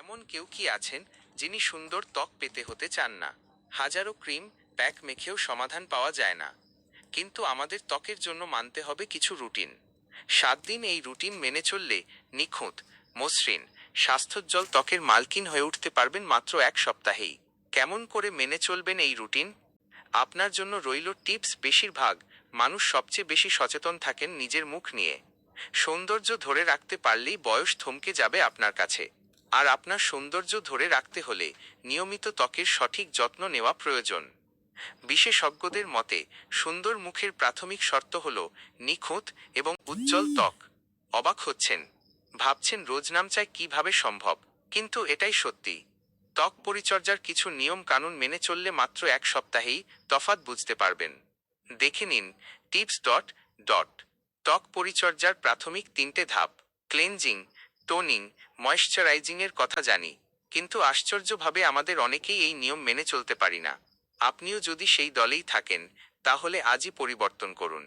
এমন কেউ কি আছেন যিনি সুন্দর ত্বক পেতে হতে চান না। হাজারো ক্রিম প্যাক মেখেও সমাধান পাওয়া যায় না। কিন্তু আমাদের ত্বকের জন্য মানতে হবে কিছু রুটিন। সাত দিন এই রুটিন মেনে চললে নিখুঁত, মসৃণ, স্বাস্থ্যোজ্জ্বল ত্বকের মালকিন হয়ে উঠতে পারবেন মাত্র এক সপ্তাহেই। কেমন করে মেনে চলবেন এই রুটিন? আপনার জন্য রইল টিপস বেশিরভাগ, মানুষ সবচেয়ে বেশি সচেতন থাকেন নিজের মুখ নিয়ে। সৌন্দর্য ধরে রাখতে পারলেই বয়স থমকে যাবে আপনার কাছে। আর আপনার সৌন্দর্য ধরে রাখতে হলে নিয়মিত ত্বকের সঠিক যত্ন নেওয়া প্রয়োজন। বিশেষজ্ঞদের মতে, সুন্দর মুখের প্রাথমিক শর্ত হল নিখুঁত এবং উজ্জ্বল ত্বক। অবাক হচ্ছেন, ভাবছেন রোজ নাম চাই কীভাবে সম্ভব, কিন্তু এটাই সত্যি। ত্বক পরিচর্যার কিছু নিয়ম কানুন মেনে চললে মাত্র এক সপ্তাহেই তফাৎ বুঝতে পারবেন। দেখে নিন টিপস ডট ডট ত্বক পরিচর্যার প্রাথমিক তিনটে ধাপ ক্লেনজিং টোনিং ময়শ্চারাইজিং এর কথা জানি, কিন্তু আশ্চর্যভাবে আমাদের অনেকেই এই নিয়ম মেনে চলতে পারি না। আপনিও যদি সেই দলেই থাকেন, তাহলে আজই পরিবর্তন করুন।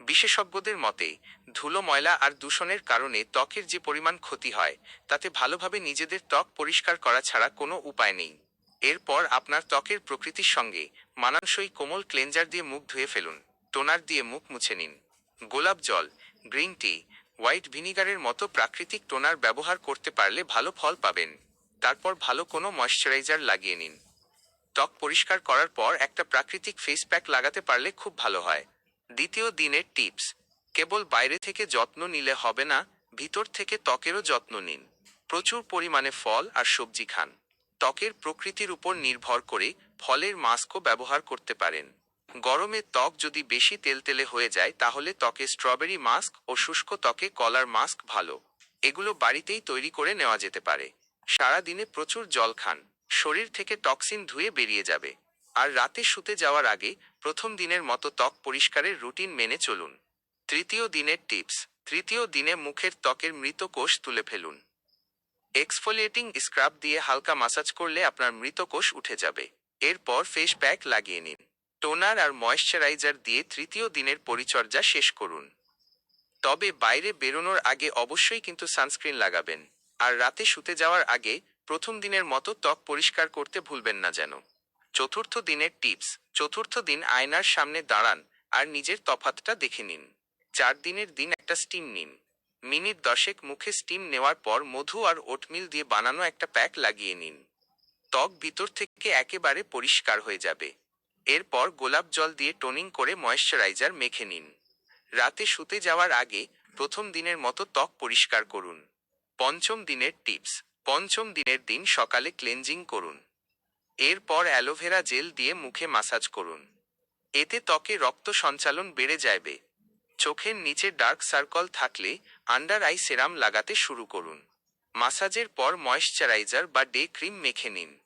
বিশেষজ্ঞদের মতে, ধুলো ময়লা আর দূষণের কারণে ত্বকের যে পরিমাণ ক্ষতি হয়, তাতে ভালোভাবে নিজেদের ত্বক পরিষ্কার করা ছাড়া কোনো উপায় নেই। এরপর আপনার ত্বকের প্রকৃতির সঙ্গে মানানসই কোমল ক্লেনজার দিয়ে মুখ ধুয়ে ফেলুন। টোনার দিয়ে মুখ মুছে নিন। গোলাপ জল, গ্রিন টি হোয়াইট ভিনিগারের মতো প্রাকৃতিক টোনার ব্যবহার করতে পারলে ভালো ফল পাবেন। তারপর ভালো কোনো ময়শ্চারাইজার লাগিয়ে নিন। ত্বক পরিষ্কার করার পর একটা প্রাকৃতিক ফেস প্যাক লাগাতে পারলে খুব ভালো হয়। দ্বিতীয় দিনের টিপস, কেবল বাইরে থেকে যত্ন নিলে হবে না, ভিতর থেকে ত্বকেরও যত্ন নিন। প্রচুর পরিমাণে ফল আর সবজি খান। ত্বকের প্রকৃতির উপর নির্ভর করে ফলের মাস্কও ব্যবহার করতে পারেন। গরমে ত্বক যদি বেশি তেলতেলে হয়ে যায়, তাহলে ত্বকে স্ট্রবেরি মাস্ক ও শুষ্ক ত্বকে কলার মাস্ক ভালো। এগুলো বাড়িতেই তৈরি করে নেওয়া যেতে পারে। সারা দিনে প্রচুর জল খান। শরীর থেকে টক্সিন ধুয়ে বেরিয়ে যাবে। আর রাতে শুতে যাওয়ার আগে প্রথম দিনের মতো ত্বক পরিষ্কারের রুটিন মেনে চলুন। তৃতীয় দিনের টিপস, তৃতীয় দিনে মুখের ত্বকের মৃত কোষ তুলে ফেলুন। এক্সফোলিয়েটিং স্ক্রাব দিয়ে হালকা মাসাজ করলে আপনার মৃত কোষ উঠে যাবে। এরপর ফেস প্যাক লাগিয়ে নিন। টোনার আর ময়শ্চারাইজার দিয়ে তৃতীয় দিনের পরিচর্যা শেষ করুন। তবে বাইরে বেরোনোর আগে অবশ্যই কিন্তু সানস্ক্রিন লাগাবেন। আর রাতে শুতে যাওয়ার আগে প্রথম দিনের মতো ত্বক পরিষ্কার করতে ভুলবেন না যেন। চতুর্থ দিনের টিপস, চতুর্থ দিন আয়নার সামনে দাঁড়ান আর নিজের তফাতটা দেখে নিন। চার দিনের দিন একটা স্টিম নিন। মিনিট দশেক মুখে স্টিম নেওয়ার পর মধু আর ওটমিল দিয়ে বানানো একটা প্যাক লাগিয়ে নিন। ত্বক ভিতর থেকে একেবারে পরিষ্কার হয়ে যাবে। এরপর গোলাপ জল দিয়ে টোনিং করে ময়শ্চারাইজার মেখে নিন। রাতে শুতে যাওয়ার আগে প্রথম দিনের মতো ত্বক পরিষ্কার করুন। পঞ্চম দিনের টিপস, পঞ্চম দিনের দিন সকালে ক্লেনজিং করুন। এরপর অ্যালোভেরা জেল দিয়ে মুখে মাসাজ করুন। এতে ত্বকে রক্ত সঞ্চালন বেড়ে যাবে। চোখের নিচে ডার্ক সার্কল থাকলে আন্ডার আই সেরাম লাগাতে শুরু করুন। মাসাজের পর ময়শ্চারাইজার বা ডে ক্রিম মেখে নিন।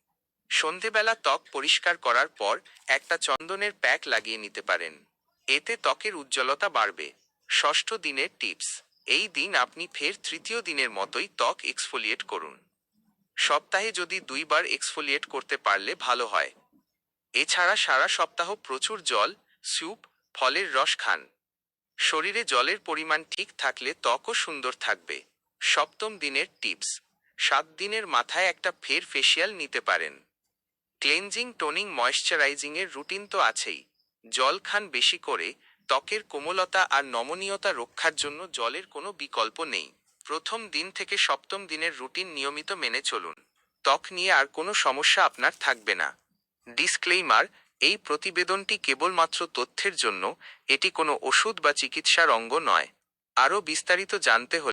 সন্ধেবেলা ত্বক পরিষ্কার করার পর একটা চন্দনের প্যাক লাগিয়ে নিতে পারেন। এতে ত্বকের উজ্জ্বলতা বাড়বে। ষষ্ঠ দিনের টিপস। এই দিন আপনি ফের তৃতীয় দিনের মতোই ত্বক এক্সফোলিয়েট করুন। সপ্তাহে যদি দুইবার এক্সফোলিয়েট করতে পারলে ভালো হয়। এছাড়া সারা সপ্তাহ প্রচুর জল, স্যুপ, ফলের রস খান। শরীরে জলের পরিমাণ ঠিক থাকলে ত্বকও সুন্দর থাকবে। সপ্তম দিনের টিপস। সাত দিনের মাথায় একটা ফের ফেসিয়াল নিতে পারেন। ক্লেনজিং, টোনিং, ময়শ্চারাইজিং এর রুটিন তো আছেই। জল খান বেশি করে, ত্বকের কোমলতা আর নমনীয়তা রক্ষার জন্য জলের কোনো বিকল্প নেই। প্রথম দিন থেকে সপ্তম দিনের রুটিন নিয়মিত মেনে চলুন। ত্বক নিয়ে আর কোনো সমস্যা আপনার থাকবে না। ডিসক্লেইমার, এই প্রতিবেদনটি কেবলমাত্র তথ্যের জন্য, এটি কোনো ওষুধ বা চিকিৎসার অঙ্গ নয়। আরও বিস্তারিত জানতে হলে